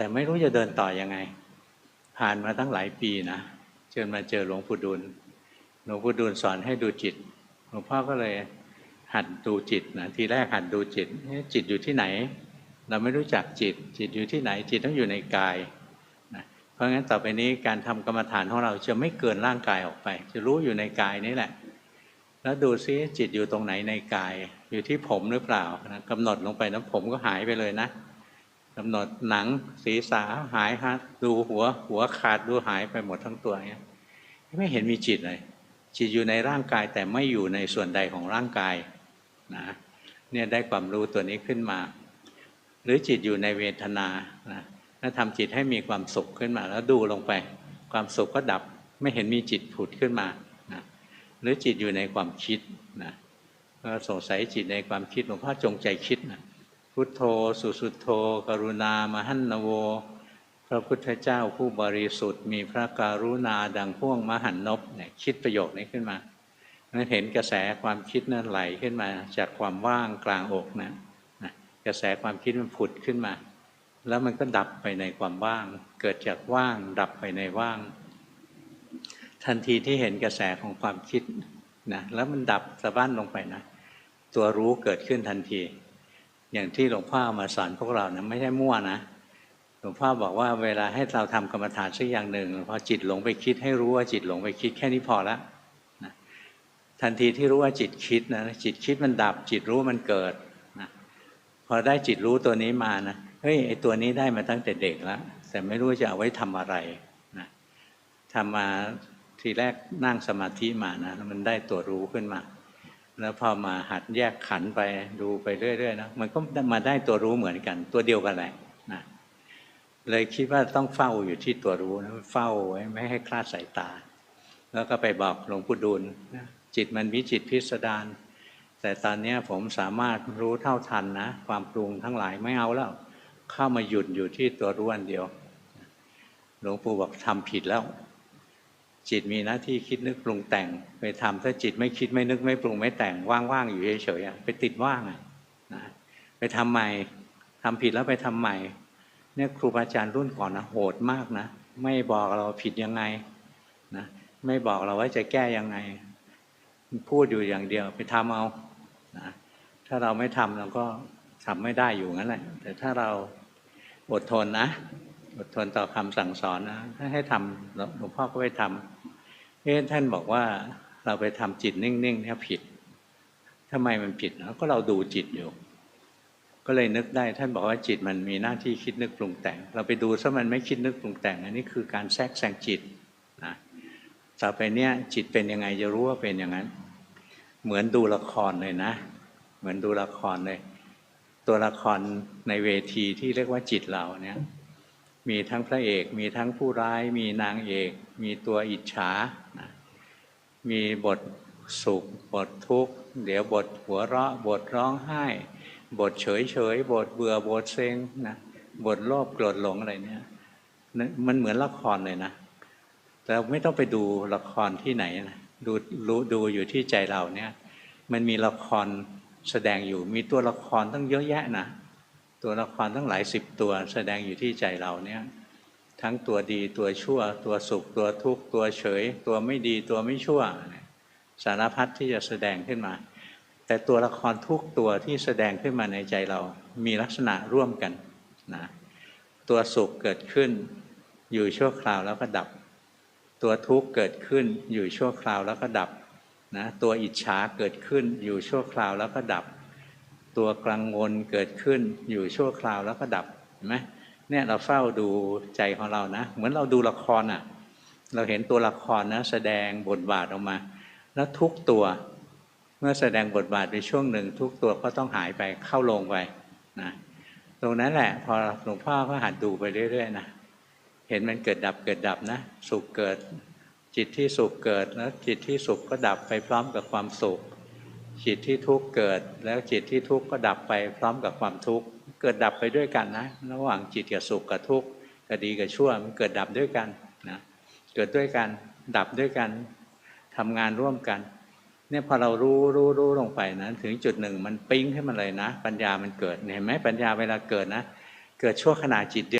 แต่ไม่รู้จะเดินต่อยังไง ผ่านมาตั้งหลายปีนะจนมาเจอหลวงปู่ดูลหลวงปู่ดูลสอนให้ดูจิต หลวงพ่อก็เลยหัดดูจิตนะทีแรกหัดดูจิตจิตอยู่ที่ไหน เราไม่รู้จักจิต จิตอยู่ที่ไหน จิตต้องอยู่ในกายนะเพราะงั้นต่อไปนี้การทำกรรมฐานของเราจะไม่เกินร่างกายออกไป จะรู้อยู่ในกายนี่แหละ แล้วดูซิจิตอยู่ตรงไหนในกาย อยู่ที่ผมหรือเปล่านะกำหนดลงไปนะผมก็หายไปเลยนะ กำหนดหนังศีรษะหายฮะดูหัวหัวขาดดูหายไปหมดทั้งตัวเงี้ยไม่เห็นมีจิตเลย จิตอยู่ในร่างกายแต่ไม่อยู่ในส่วนใดของร่างกายนะเนี่ยได้ความรู้ตัวนี้ขึ้นมา หรือจิตอยู่ในเวทนานะถ้าทำจิตให้มีความสุขขึ้นมา แล้วดูลงไป ความสุขก็ดับไม่เห็นมีจิตผุดขึ้นมานะหรือจิตอยู่ในความคิดนะก็สงสัยจิตในความคิดหลวงพ่อจงใจคิดนะ พุทโธสุสุโธ กรุณามหันนโว พระพุทธเจ้าผู้บริสุทธิ์ มีพระการุณาดังพ่วงมหันนบเนี่ยคิดประโยคนี้ขึ้นมานั้นเห็นกระแสความคิดนั้นไหลขึ้นมา จากความว่างกลางอกนะนะกระแสความคิดมันผุดขึ้นมา แล้วมันก็ดับไปในความว่าง เกิดจากว่างดับไปในว่าง ทันทีที่เห็นกระแสของความคิดนะแล้วมันดับสะบั้นลงไปนะ ตัวรู้เกิดขึ้นทันที อย่างที่หลวงพ่อมาสอนพวกเรานะไม่ใช่มั่วนะหลวงพ่อบอกว่าเวลาให้เราทำกรรมฐานสักอย่างหนึ่งพอจิตหลงไปคิดให้รู้ว่าจิตหลงไปคิดแค่นี้พอละนะทันทีที่รู้ว่าจิตคิดนะจิตคิดมันดับ จิตรู้มันเกิดนะพอได้จิตรู้ตัวนี้มานะเฮ้ยไอตัวนี้ได้มาตั้งแต่เด็กแล้วแต่ไม่รู้จะเอาไว้ทำอะไรนะทำมาทีแรกนั่งสมาธิมานะมันได้ตัวรู้ขึ้นมา แล้วพอมาหัดแยกขันไปดูไปเรื่อยๆนะมันก็มาได้ตัวรู้เหมือนกัน ตัวเดียวกันแหละนะเลยคิดว่าต้องเฝ้าอยู่ที่ตัวรู้นะเฝ้าไว้ไม่ให้คลาดสายตา แล้วก็ไปบอกหลวงปู่ดูลนะจิตมันวิจิตพิสดารแต่ตอนนี้ผมสามารถรู้เท่าทันนะ ความปรุงทั้งหลายไม่เอาแล้ว เข้ามาหยุดอยู่ที่ตัวรู้อันเดียว หลวงปู่บอกทำผิดแล้ว จิตมีหน้าที่คิดนึกปรุงแต่งไปทำถ้าจิตไม่คิดไม่นึกไม่ปรุงไม่แต่งว่างๆอยู่เฉยๆไปติดว่างนะไปทำใหม่ทำผิดแล้วไปทำใหม่เนี่ยครูบาอาจารย์รุ่นก่อนนะโหดมากนะไม่บอกเราผิดยังไงนะไม่บอกเราว่าจะแก้ยังไง พูดอยู่อย่างเดียวไปทำเอานะถ้าเราไม่ทำเราก็ทำไม่ได้อยู่งั้นแหละแต่ถ้าเราอดทนนะ อดทนต่อคำสั่งสอนนะถ้าให้ทำหลวงพ่อก็ไปทำเอ๊ะท่านบอกว่าเราไปทำจิตนิ่งๆเนี่ยผิดทำไมมันผิดนะก็เราดูจิตอยู่ ก็เลยนึกได้ ท่านบอกว่าจิตมันมีหน้าที่คิดนึกปรุงแต่ง เราไปดูซะมันไม่คิดนึกปรุงแต่ง อันนี้คือการแทรกแซงจิตนะต่อไปเนี้ยจิตเป็นยังไงจะรู้ว่าเป็นอย่างนั้น เหมือนดูละครเลยนะ เหมือนดูละครเลย ตัวละครในเวทีที่เรียกว่าจิตเราเนี่ย มีทั้งพระเอก มีทั้งผู้ร้าย มีนางเอก มีตัวอิจฉานะมีบทสุข บททุกข์ เดี๋ยวบทหัวเราะ บทร้องไห้ บทเฉยเฉยบทเบื่อ บทเซ็งนะบทโลภโกรธหลงอะไรเนี่ยนะมันเหมือนละครเลยนะ แต่ไม่ต้องไปดูละครที่ไหนนะดูรู้ดูอยู่ที่ใจเราเนี่ย มันมีละครแสดงอยู่ มีตัวละครตั้งเยอะแยะนะ ตัวละครตั้งหลายสิบตัวแสดงอยู่ที่ใจเราเนี่ยทั้งตัวดีตัวชั่ว ตัวสุขตัวทุกข์ตัวเฉย ตัวไม่ดีตัวไม่ชั่ว สารพัดที่จะแสดงขึ้นมา แต่ตัวละครทุกตัวที่แสดงขึ้นมาในใจเรามีลักษณะร่วมกันนะตัวสุขเกิดขึ้นอยู่ชั่วคราวแล้วก็ดับ ตัวทุกข์เกิดขึ้นอยู่ชั่วคราวแล้วก็ดับนะตัวอิจฉาเกิดขึ้นอยู่ชั่วคราวแล้วก็ดับ ตัวกังวลเกิดขึ้นอยู่ชั่วคราวแล้วก็ดับเห็นไหมเนี่ยเราเฝ้าดูใจของเรานะ เหมือนเราดูละครอะ เราเห็นตัวละครนะแสดงบทบาทออกมา แล้วทุกตัวเมื่อแสดงบทบาทในช่วงหนึ่ง ทุกตัวก็ต้องหายไปเข้าลงไปนะตรงนั้นแหละ พอหลวงพ่อก็หัดดูไปเรื่อยๆนะเห็นมันเกิดดับเกิดดับนะ สุขเกิด จิตที่สุขเกิดแล้วจิตที่สุขก็ดับไปพร้อมกับความสุข จิตที่ทุกข์เกิด แล้วจิตที่ทุกข์ก็ดับไปพร้อมกับความทุกข์เกิดดับไปด้วยกันนะ ระหว่างจิตกับสุขกับทุกข์กับดีกับชั่วมันเกิดดับด้วยกันนะเกิดด้วยกันดับด้วยกันทำงานร่วมกันเนี่ยพอเรารู้รู้รู้ลงไปนะถึงจุดหนึ่งมันปิ้งให้มันเลยนะ ปัญญามันเกิดเห็นไหมปัญญาเวลาเกิดนะ เกิดชั่วขณะจิตเดียว